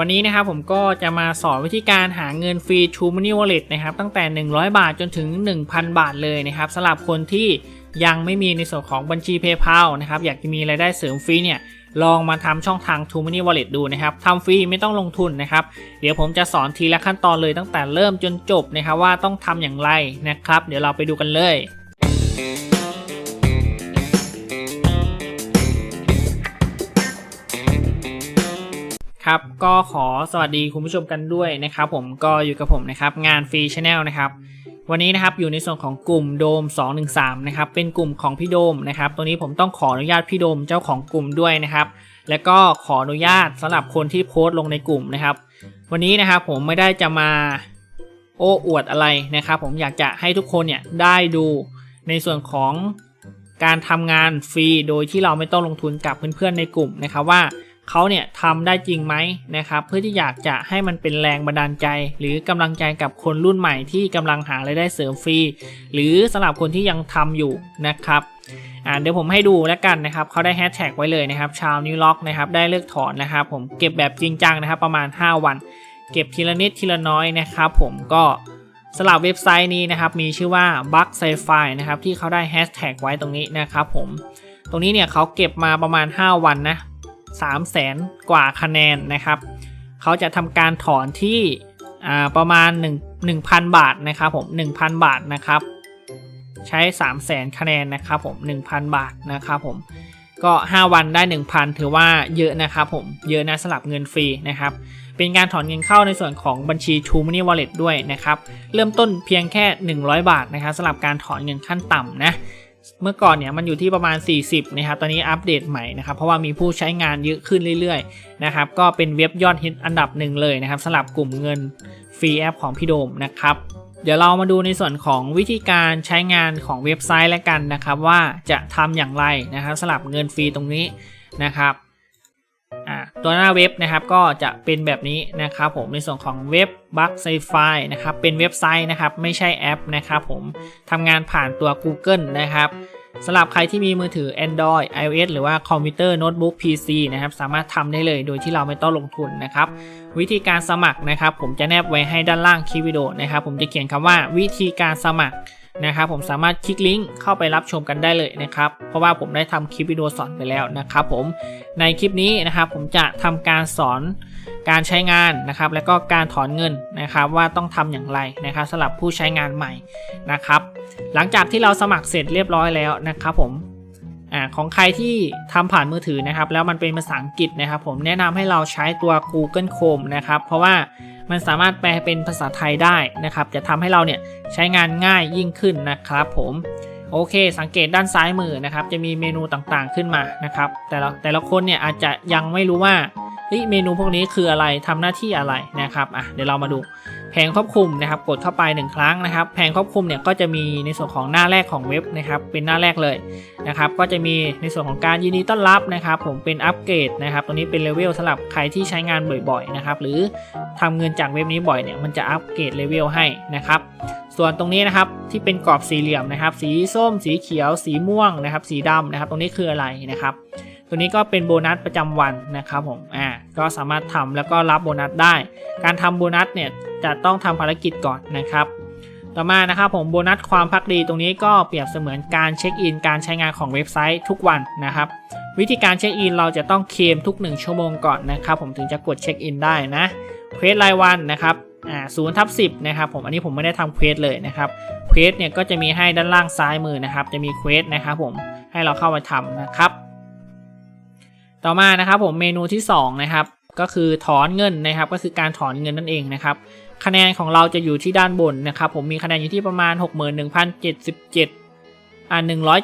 วันนี้นะครับผมก็จะมาสอนวิธีการหาเงินฟรี True Money Wallet นะครับตั้งแต่ 100 บาทจนถึง 1,000 บาทเลยนะครับสำหรับคนที่ยังไม่มีในส่วนของบัญชี PayPal นะครับอยากจะมีรายได้เสริมฟรีเนี่ยลองมาทำช่องทาง True Money Wallet ดูนะครับทำฟรีไม่ต้องลงทุนนะครับ เดี๋ยวผมจะสอนทีละขั้นตอนเลยตั้งแต่เริ่มจนจบนะครับว่าต้องทำอย่างไรนะครับ เดี๋ยวเราไปดูกันเลย ครับก็ขอสวัสดีคุณผู้ชมกันด้วยนะครับผมก็อยู่กับผมนะครับงานฟรีชาแนลนะครับวันนี้นะครับอยู่ในส่วนของกลุ่มโดม 213นะครับเป็นกลุ่มของพี่โดมนะครับตัวนี้ผมต้องขออนุญาตพี่โดมเจ้าของกลุ่มด้วยนะครับและก็ขออนุญาตสำหรับคนที่โพสต์ลงในกลุ่มนะครับ วันนี้นะครับผมไม่ได้จะมาโอ้อวดอะไรนะครับผมอยากจะให้ทุกคนเนี่ยได้ดูในส่วนของการทำงานฟรีโดยที่เราไม่ต้องลงทุนกับเพื่อนๆในกลุ่มนะครับว่า เขาเนี่ยทำได้จริงไหมนะครับเพื่อที่อยากจะให้มันเป็นแรงบันดาลใจ หรือกำลังใจกับคนรุ่นใหม่ที่กำลังหารายได้เสริมฟรี หรือสำหรับคนที่ยังทำอยู่นะครับอ่าเดี๋ยวผมให้ดูแล้วกันนะครับเขาได้แฮชแท็กไว้เลยนะครับ ชาวนิวล็อกนะครับได้เลิกถอนนะครับ ผมเก็บแบบจริงจังนะครับ ประมาณ 5 วัน เก็บทีละนิดทีละน้อยนะครับ ผมก็สำหรับเว็บไซต์นี้นะครับ มีชื่อว่า b u g s c i f i นะครับที่เขาได้แฮชแท็กไว้ตรงนี้นะครับ ผมตรงนี้เนี่ยเขาเก็บมาประมาณ 5 วันนะ 3 0 0แสนกว่าคะแนนนะครับ เขาจะทำการถอนที่ประมาณ 1 1,000 บาทนะครับผม 1,000 บาทนะครับ ใช้ 3 0 0แสนคะแนนนะครับผม 1,000 บาทนะครับผม ก็ 5 วันได้ 1,000 ถือว่าเยอะนะครับผม เยอะนะสำหรับเงินฟรีนะครับ เป็นการถอนเงินเข้าในส่วนของบัญชี True Money Wallet ด้วยนะครับ เริ่มต้นเพียงแค่ 100 บาทนะครับสำหรับการถอนเงินขั้นต่ำนะ เมื่อก่อนเนี่ยมันอยู่ที่ประมาณ 40 นะครับ ตอนนี้อัปเดตใหม่นะครับ เพราะว่ามีผู้ใช้งานเยอะขึ้นเรื่อยๆ นะครับ ก็เป็นเว็บยอดฮิตอันดับหนึ่งเลยนะครับสำหรับกลุ่มเงินฟรีแอปของพี่โดมนะครับ เดี๋ยวเรามาดูในส่วนของวิธีการใช้งานของเว็บไซต์แล้วกันนะครับ ว่าจะทำอย่างไรนะครับสำหรับเงินฟรีตรงนี้นะครับ ตัวหน้าเว็บนะครับก็จะเป็นแบบนี้นะครับผมในส่วนของเว็บบัคไซไฟนะครับเป็นเว็บไซต์นะครับไม่ใช่แอปนะครับผมทำงานผ่านตัว Google นะครับ สำหรับใครที่มีมือถือ Android iOS หรือว่าคอมพิวเตอร์โน้ตบุ๊ก PC นะครับสามารถทำได้เลยโดยที่เราไม่ต้องลงทุนนะครับวิธีการสมัครนะครับ ผมจะแนบไว้ให้ด้านล่างคลิปวิดีโอนะครับ ผมจะเขียนคำว่าวิธีการสมัครนะครับผมสามารถคลิกลิงก์เข้าไปรับชมกันได้เลยนะครับ เพราะว่าผมได้ทำคลิปวิดีโอสอนไปแล้วนะครับผมในคลิปนี้นะครับผมจะทำการสอน การใช้งานนะครับ แล้วก็การถอนเงินนะครับว่าต้องทำอย่างไรนะครับสำหรับผู้ใช้งานใหม่นะครับ หลังจากที่เราสมัครเสร็จเรียบร้อยแล้วนะครับผมอของใครที่ทำผ่านมือถือนะครับ แล้วมันเป็นภาษาอังกฤษนะครับ ผมแนะนำให้เราใช้ตัว Google Chrome นะครับ เพราะว่ามันสามารถแปลเป็นภาษาไทยได้นะครับ จะทำให้เราเนี่ยใช้งานง่ายยิ่งขึ้นนะครับผมโอเค สังเกตด้านซ้ายมือนะครับ จะมีเมนูต่างๆขึ้นมานะครับ แต่ละแต่ละคนเนี่ยอาจจะยังไม่รู้ว่า เมนูพวกนี้คืออะไรทำหน้าที่อะไรนะครับอะเดี๋ยวเรามาดูแผงควบคุมนะครับ กดเข้าไปหนึ่งครั้งนะครับ แผงควบคุมเนี่ยก็จะมีในส่วนของหน้าแรกของเว็บนะครับ เป็นหน้าแรกเลยนะครับ ก็จะมีในส่วนของการยินดีต้อนรับนะครับ ผมเป็นอัปเกรดนะครับตัวนี้เป็นเลเวลสำหรับใครที่ใช้งานบ่อยๆนะครับ หรือทำเงินจากเว็บนี้บ่อยเนี่ยมันจะอัปเกรดเลเวลให้นะครับ ส่วนตรงนี้นะครับที่เป็นกรอบสี่เหลี่ยมนะครับ สีส้ม สีเขียว สีม่วงนะครับ สีดำนะครับ ตรงนี้คืออะไรนะครับ ตัวนี้ก็เป็นโบนัสประจำวันนะครับผมอ่าก็สามารถทำแล้วก็รับโบนัสได้ การทำโบนัสเนี่ยจะต้องทำภารกิจก่อนนะครับต่อมานะครับผมโบนัสความพักดีตรงนี้ก็เปรียบเสมือนการเช็คอินการใช้งานของเว็บไซต์ทุกวันนะครับ วิธีการเช็คอินเราจะต้องเคลมทุก 1 ชั่วโมงก่อนนะครับผมถึงจะกดเช็คอินได้นะเควสรายวันนะครับอ่าศูนย์ทับสิบนะครับผมอันนี้ผมไม่ได้ทำเควสเลยนะครับเควสเนี่ยก็จะมีให้ด้านล่างซ้ายมือนะครับ จะมีเควสนะครับผมให้เราเข้ามาทำนะครับ ต่อมานะครับผมเมนูที่2นะครับก็คือถอนเงินนะครับก็คือการถอนเงินนั่นเองนะครับคะแนนของเราจะอยู่ที่ด้านบนนะครับผมมีคะแนนอยู่ที่ประมาณ 61,077อ่า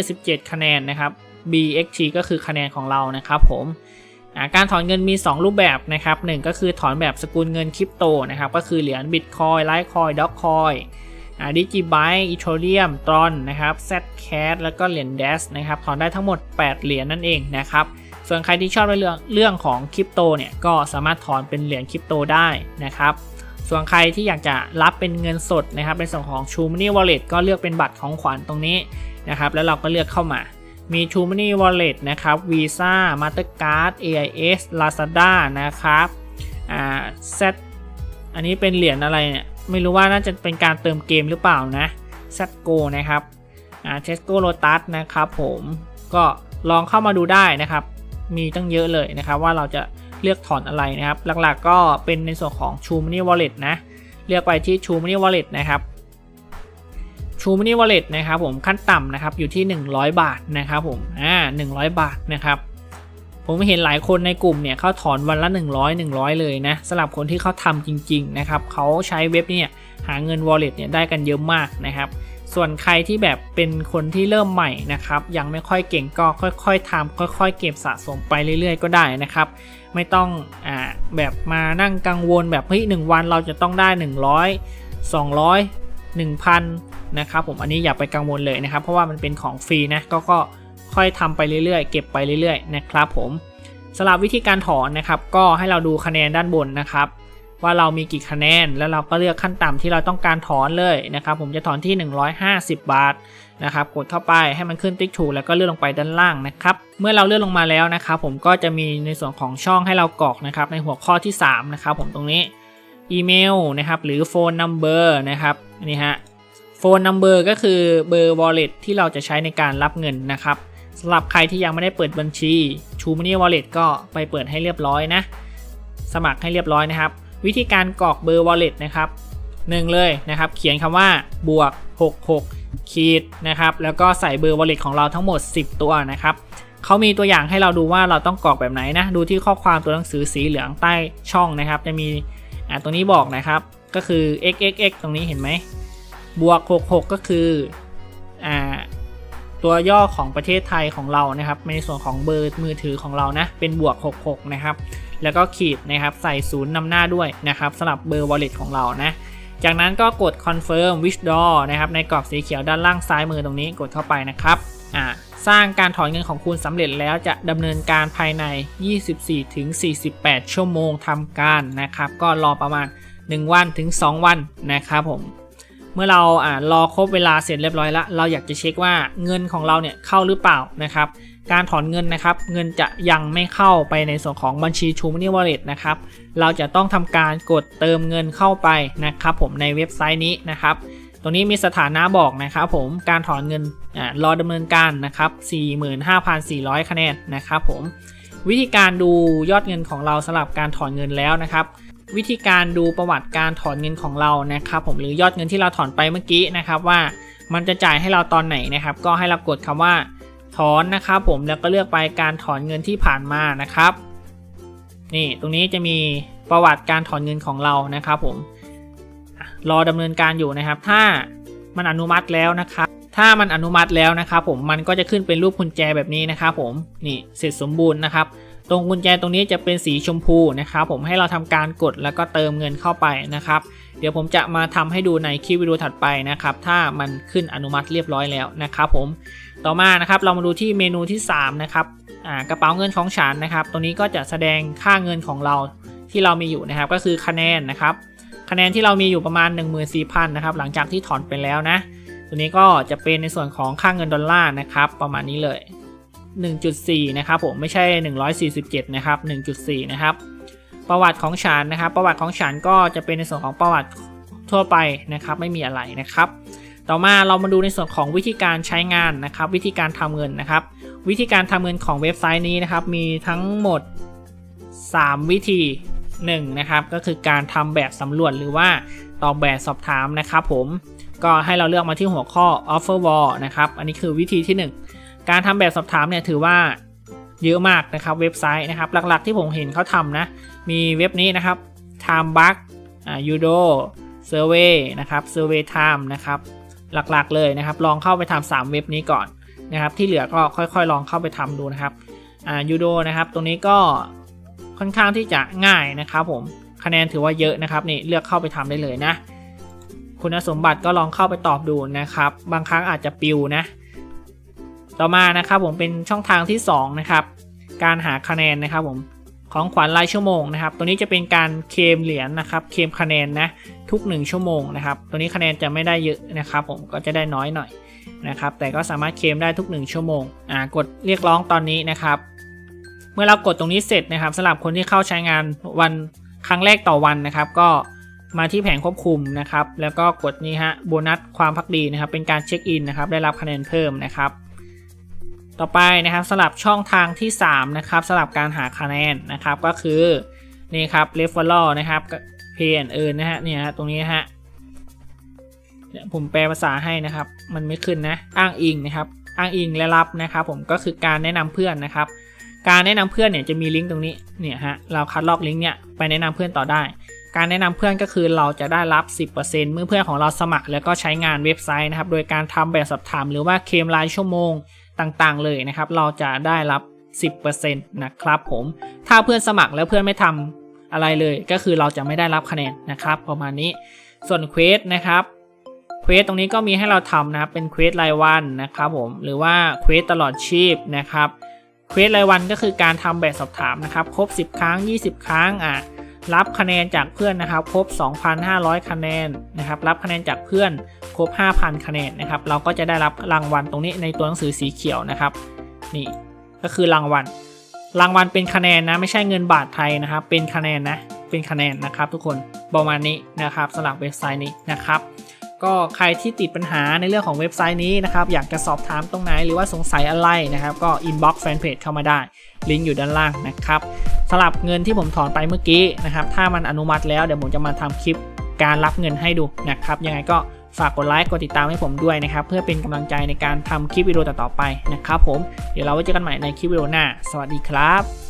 177 คะแนนนะครับ BXT ก็คือคะแนนของเรานะครับผมการถอนเงินมี 2 รูปแบบนะครับหก็คือถอนแบบสกุลเงินคริปโตนะครับก็คือเหรียญบิตคอยไลท์คอยด็อกคอยดิจิไบต์อีโทเรียมตรอนนะครับแซดแคสแล้วก็เหรียญเดสนะครับถอนได้ทั้งหมด 8 เหรียญนั่นเองนะครับ ส่วนใครที่ชอบในเรื่องเรื่องของคริปโตเนี่ยก็สามารถถอนเป็นเหรียญคริปโตได้นะครับส่วนใครที่อยากจะรับเป็นเงินสดนะครับเป็นส่วนของ True Money Wallet ก็เลือกเป็นบัตรของขวัญตรงนี้นะครับแล้วเราก็เลือกเข้ามามี True Money Wallet นะครับ Visa Mastercard AIS Lazada นะครับอ่า Z อันนี้เป็นเหรียญอะไรเนี่ยไม่รู้ว่าน่าจะเป็นการเติมเกมหรือเปล่านะ Z Go นะครับอ่า Tesco Lotus นะครับผมก็ลองเข้ามาดูได้นะครับ มีตั้งเยอะเลยนะครับว่าเราจะเลือกถอนอะไรนะครับ หลักๆก็เป็นในส่วนของ True Money Wallet นะเลือกไปที่ True Money Wallet นะครับ True Money Wallet นะครับผมขั้นต่ำนะครับอยู่ที่ 100 บาทนะครับผมอ่า100 บาทนะครับผมเห็นหลายคนในกลุ่มเนี่ยเขาถอนวันละ 100 100 เลยนะสำหรับคนที่เขาทำจริง ๆ นะครับเขาใช้เว็บเนี่ยหาเงิน wallet เนี่ยได้กันเยอะมากนะครับ ส่วนใครที่แบบเป็นคนที่เริ่มใหม่นะครับ ยังไม่ค่อยเก่งก็ค่อย ๆทำค่อย ๆ เก็บสะสมไปเรื่อย ๆ ก็ได้นะครับ ไม่ต้องอ่าแบบมานั่งกังวลแบบเฮ้ยหนึ่งวันเราจะต้องได้ 100 200 1,000นะครับผมอันนี้อย่าไปกังวลเลยนะครับ เพราะว่ามันเป็นของฟรีนะก็ก็ค่อยทำไปเรื่อยๆ เก็บไปเรื่อยๆนะครับผมสำหรับวิธีการถอนนะครับ ก็ให้เราดูคะแนนด้านบนนะครับ ว่าเรามีกี่คะแนน แล้วเราก็เลือกขั้นต่ำที่เราต้องการถอนเลยนะครับผมจะถอนที่ 150 บาทนะครับกดเข้าไปให้มันขึ้นติ๊กถูกแล้วก็เลื่อนลงไปด้านล่างนะครับเมื่อเราเลื่อนลงมาแล้วนะครับผมก็จะมีในส่วนของช่องให้เรากรอกนะครับในหัวข้อที่3นะครับผมตรงนี้อีเมลนะครับหรือโฟนนัมเบอร์นะครับนี่ฮะโฟนนัมเบอร์ก็คือเบอร์ wallet ที่เราจะใช้ในการรับเงินนะครับสำหรับใครที่ยังไม่ได้เปิดบัญชี True Money Wallet ก็ไปเปิดให้เรียบร้อยนะ สมัครให้เรียบร้อยนะครับ วิธีการกรอกเบอร์ wallet นะครับหนึ่งเลยนะครับ เขียนคำว่าบวก 66 ขีดนะครับ แล้วก็ใส่เบอร์ wallet ของเราทั้งหมด 10 ตัวนะครับเขามีตัวอย่างให้เราดูว่าเราต้องกรอกแบบไหนนะ ดูที่ข้อความตัวหนังสือสีเหลืองใต้ช่องนะครับ จะมีอ่าตรงนี้บอกนะครับ ก็คือ xxx ตรงนี้เห็นไหม บวก 66 ก็คืออ่าตัวย่อของประเทศไทยของเรานะครับ ในส่วนของเบอร์มือถือของเรานะ เป็นบวก 66 นะครับ แล้วก็ขีดนะครับใส่ศูนย์นำหน้าด้วยนะครับสำหรับเบอร์ wallet ของเรานะจากนั้นก็กด confirm withdraw นะครับในกรอบสีเขียวด้านล่างซ้ายมือตรงนี้กดเข้าไปนะครับอ่าสร้างการถอนเงินของคุณสำเร็จแล้วจะดำเนินการภายใน 24-48 ชั่วโมงทำการนะครับ ก็รอประมาณ 1 วันถึง 2 วันนะครับผม เมื่อเราอ่ารอครบเวลาเสร็จเรียบร้อยแล้ว เราอยากจะเช็คว่าเงินของเราเนี่ยเข้าหรือเปล่านะครับ การถอนเงินนะครับ เงินจะยังไม่เข้าไปในส่วนของบัญชี True Money Wallet นะครับ เราจะต้องทำการกดเติมเงินเข้าไปนะครับผมในเว็บไซต์นี้นะครับตรงนี้มีสถานะบอกนะครับผมการถอนเงินอรอดำเนินการนะครับ 45,400 คะแนนนะครับผมวิธีการดูยอดเงินของเราสำหรับการถอนเงินแล้วนะครับ วิธีการดูประวัติการถอนเงินของเรานะครับ ผมหรือยอดเงินที่เราถอนไปเมื่อกี้นะครับว่ามันจะจ่ายให้เราตอนไหนนะครับ ก็ให้เรากดคำว่า ถอนนะครับผมแล้วก็เลือกไปการถอนเงินที่ผ่านมานะครับ นี่ตรงนี้จะมีประวัติการถอนเงินของเรานะครับ ผมรอดำเนินการอยู่นะครับ ถ้ามันอนุมัติแล้วนะครับ ถ้ามันอนุมัติแล้วนะครับ ผมมันก็จะขึ้นเป็นรูปกุญแจแบบนี้นะครับ ผมนี่เสร็จสมบูรณ์นะครับ ตรงกุญแจตรงนี้จะเป็นสีชมพูนะครับผมให้เราทำการกดแล้วก็เติมเงินเข้าไปนะครับ เดี๋ยวผมจะมาทำให้ดูในคลิปวิดีโอถัดไปนะครับ ถ้ามันขึ้นอนุมัติเรียบร้อยแล้วนะครับผมต่อมานะครับเรามาดูที่เมนูที่3นะครับกระเป๋าเงินของฉันนะครับ ตรงนี้ก็จะแสดงค่าเงินของเราที่เรามีอยู่นะครับ ก็คือคะแนนนะครับ คะแนนที่เรามีอยู่ประมาณ 14,000นะครับหลังจากที่ถอนไปแล้วนะ ตัวนี้ก็จะเป็นในส่วนของค่าเงินดอลลาร์นะครับ ประมาณนี้เลย 1.4 นะครับผมไม่ใช่ 147 นะครับ 1.4 นะครับ ประวัติของฉันนะครับ ประวัติของฉันก็จะเป็นในส่วนของประวัติทั่วไปนะครับ ไม่มีอะไรนะครับ ต่อมาเรามาดูในส่วนของวิธีการใช้งานนะครับ วิธีการทำเงินนะครับ วิธีการทำเงินของเว็บไซต์นี้นะครับ มีทั้งหมด 3 วิธี1นะครับก็คือการทำแบบสำรวจหรือว่าตอบแบบสอบถามนะครับ ผมก็ให้เราเลือกมาที่หัวข้อ offer wall นะครับ อันนี้คือวิธีที่ 1 การทำแบบสอบถามเนี่ยถือว่าเยอะมากนะครับเว็บไซต์นะครับ หลักๆที่ผมเห็นเขาทำนะ มีเว็บนี้นะครับ time bug อ่า udo survey นะครับ survey time นะครับ หลักๆเลยนะครับ ลองเข้าไปทำ3เว็บนี้ก่อนนะครับ ที่เหลือก็ค่อยๆ ลองเข้าไปทำดูนะครับอ่ายูโดนะครับ ตรงนี้ก็ค่อนข้างที่จะง่ายนะครับผมคะแนนถือว่าเยอะนะครับนี่เลือกเข้าไปทำได้เลยนะ คุณสมบัติก็ลองเข้าไปตอบดูนะครับ บางครั้งอาจจะปิวนะ ต่อมานะครับผมเป็นช่องทางที่2นะครับการหาคะแนนนะครับผมของขวัญรายชั่วโมงนะครับ ตัวนี้จะเป็นการเคมเหรียญนะครับ เคมคะแนนนะทุก 1 ชั่วโมงนะครับ ตัวนี้คะแนนจะไม่ได้เยอะนะครับ ผมก็จะได้น้อยหน่อยนะครับ แต่ก็สามารถเคมได้ทุก 1 ชั่วโมงอ่ากดเรียกร้องตอนนี้นะครับ เมื่อเรากดตรงนี้เสร็จนะครับสำหรับคนที่เข้าใช้งานวันครั้งแรกต่อวันนะครับ ก็มาที่แผงควบคุมนะครับ แล้วก็กดนี่ฮะโบนัสความพักดีนะครับ เป็นการเช็คอินนะครับ ได้รับคะแนนเพิ่มนะครับ ต่อไปนะครับสลับช่องทางที่ 3 นะครับสลับการหาคะแนนนะครับก็คือนี่ครับ referral นะครับ pay and earn นะฮะเนี่ยตรงนี้ฮะเนี่ยผมแปลภาษาให้นะครับ มันไม่ขึ้นนะอ้างอิงนะครับ อ้างอิงและรับนะครับ ผมก็คือการแนะนำเพื่อนนะครับ การแนะนำเพื่อนเนี่ยจะมีลิงก์ตรงนี้เนี่ยฮะเราคัดลอกลิงก์เนี่ยไปแนะนำเพื่อนต่อได้ การแนะนำเพื่อนก็คือเราจะได้รับ 10%เมื่อเพื่อนของเราสมัคร แล้วก็ใช้งานเว็บไซต์นะครับ โดยการทำแบบสอบถามหรือว่าเคลมรายชั่วโมง ต่างๆ เลยนะครับ เราจะได้รับ 10%นะครับผม ถ้าเพื่อนสมัครแล้วเพื่อนไม่ทำอะไรเลย ก็คือเราจะไม่ได้รับคะแนนนะครับ ประมาณนี้ ส่วนเควสนะครับเควสตรงนี้ก็มีให้เราทำนะครับ เป็นเควสรายวันนะครับผม หรือว่าเควสตลอดชีพนะครับเควสรายวันก็คือการทำแบบสอบถามนะครับ ครบ 10 ครั้ง 20 ครั้งอะรับคะแนนจากเพื่อนนะครับ ครบ 2,500 คะแนนนะครับ รับคะแนนจากเพื่อน ครบ 5,000 คะแนนนะครับ เราก็จะได้รับรางวัลตรงนี้ในตัวหนังสือสีเขียวนะครับ นี่ก็คือรางวัล รางวัลเป็นคะแนนนะ ไม่ใช่เงินบาทไทยนะครับ เป็นคะแนนนะ เป็นคะแนนนะครับ ทุกคนประมาณนี้นะครับสำหรับเว็บไซต์นี้นะครับ ก็ใครที่ติดปัญหาในเรื่องของเว็บไซต์นี้นะครับ อยากจะสอบถามตรงไหนหรือว่าสงสัยอะไรนะครับ ก็ inbox fanpage เข้ามาได้ลิงก์อยู่ด้านล่างนะครับสำหรับเงินที่ผมถอนไปเมื่อกี้นะครับ ถ้ามันอนุมัติแล้วเดี๋ยวผมจะมาทำคลิปการรับเงินให้ดูนะครับ ยังไงก็ ฝากกดไลค์กดติดตามให้ผมด้วยนะครับ เพื่อเป็นกำลังใจในการทำคลิปวิดีโอต่อๆไปนะครับผม เดี๋ยวเราไว้เจอกันใหม่ในคลิปวิดีโอหน้า สวัสดีครับ